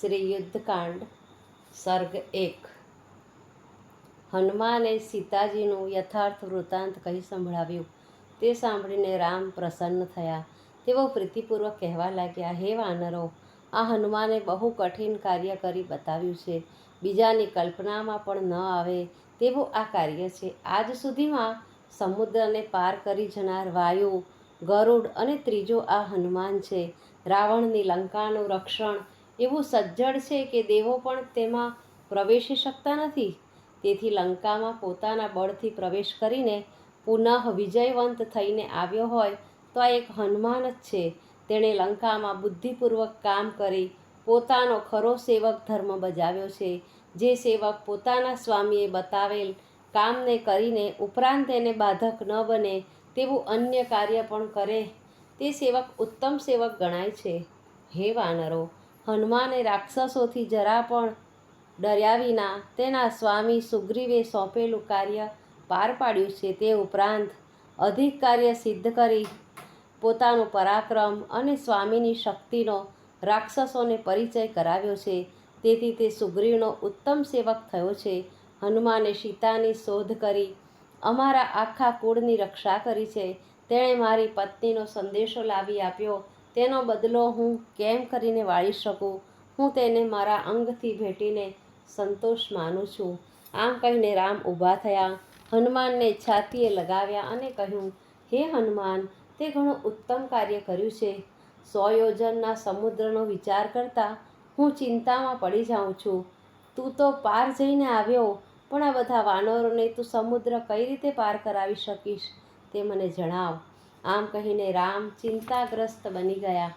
શ્રી યુદ્ધકાંડ સર્ગ એક. હનુમાને સીતાજીનું યથાર્થ વૃત્તાંત કહી સંભળાવ્યું. તે સાંભળીને રામ પ્રસન્ન થયા. તેઓ પ્રીતિપૂર્વક કહેવા લાગ્યા, હે વાનરો, આ હનુમાને બહુ કઠિન કાર્ય કરી બતાવ્યું છે. બીજાની કલ્પનામાં પણ ન આવે તેવું આ કાર્ય છે. આજ સુધીમાં સમુદ્રને પાર કરી જનાર વાયુ, ગરુડ અને ત્રીજો આ હનુમાન છે. રાવણની લંકાનું રક્ષણ એવું સજ્જડ છે કે દેવો પણ તેમાં પ્રવેશી શકતા નથી? તેથી લંકામાં પોતાના બળથી પ્રવેશ કરીને પુનઃ વિજયવંત થઈને આવ્યો હોય તો આ એક હનુમાન જ છે. તેણે લંકામાં બુદ્ધિપૂર્વક કામ કરી પોતાનો ખરો સેવક ધર્મ બજાવ્યો છે. જે સેવક પોતાના સ્વામીએ બતાવેલ કામને કરીને ઉપરાંત તેને બાધક ન બને તેવું અન્ય કાર્ય પણ કરે તે સેવક ઉત્તમ સેવક ગણાય છે. હે વાનરો હનુમાને રાક્ષસોથી જરા પણ ડર્યા વિના તેના સ્વામી સુગ્રીવે સોંપેલું કાર્ય પાર પાડ્યું છે તે ઉપરાંત અધિક કાર્ય સિદ્ધ કરી પોતાનો પરાક્રમ અને સ્વામીની શક્તિનો રાક્ષસોને પરિચય કરાવ્યો છે. તેથી તે સુગ્રીવનો ઉત્તમ સેવક થયો છે. હનુમાને સીતાની શોધ કરી અમારા આખા કુળની રક્ષા કરી છે. તેણે મારી પત્નીનો સંદેશો લાવી આપ્યો. તેનો બદલો હું કેમ કરીને વાળી શકું? હું તેને મારા અંગથી ભેટીને સંતોષ માનું છું. આમ કહીને રામ ઊભા થયા. હનુમાનને છાતીએ લગાવ્યા અને કહ્યું, હે હનુમાન, તે ઘણું ઉત્તમ કાર્ય કર્યું છે. સો યોજનના સમુદ્રનો વિચાર કરતાં હું ચિંતામાં પડી જાઉં છું. તું તો પાર જઈને આવ્યો, પણ આ બધા વાનરોને તું સમુદ્ર કઈ રીતે પાર કરાવી શકીશ તે મને જણાવ. આમ કહીને રામ ચિંતાગ્રસ્ત બની ગયા.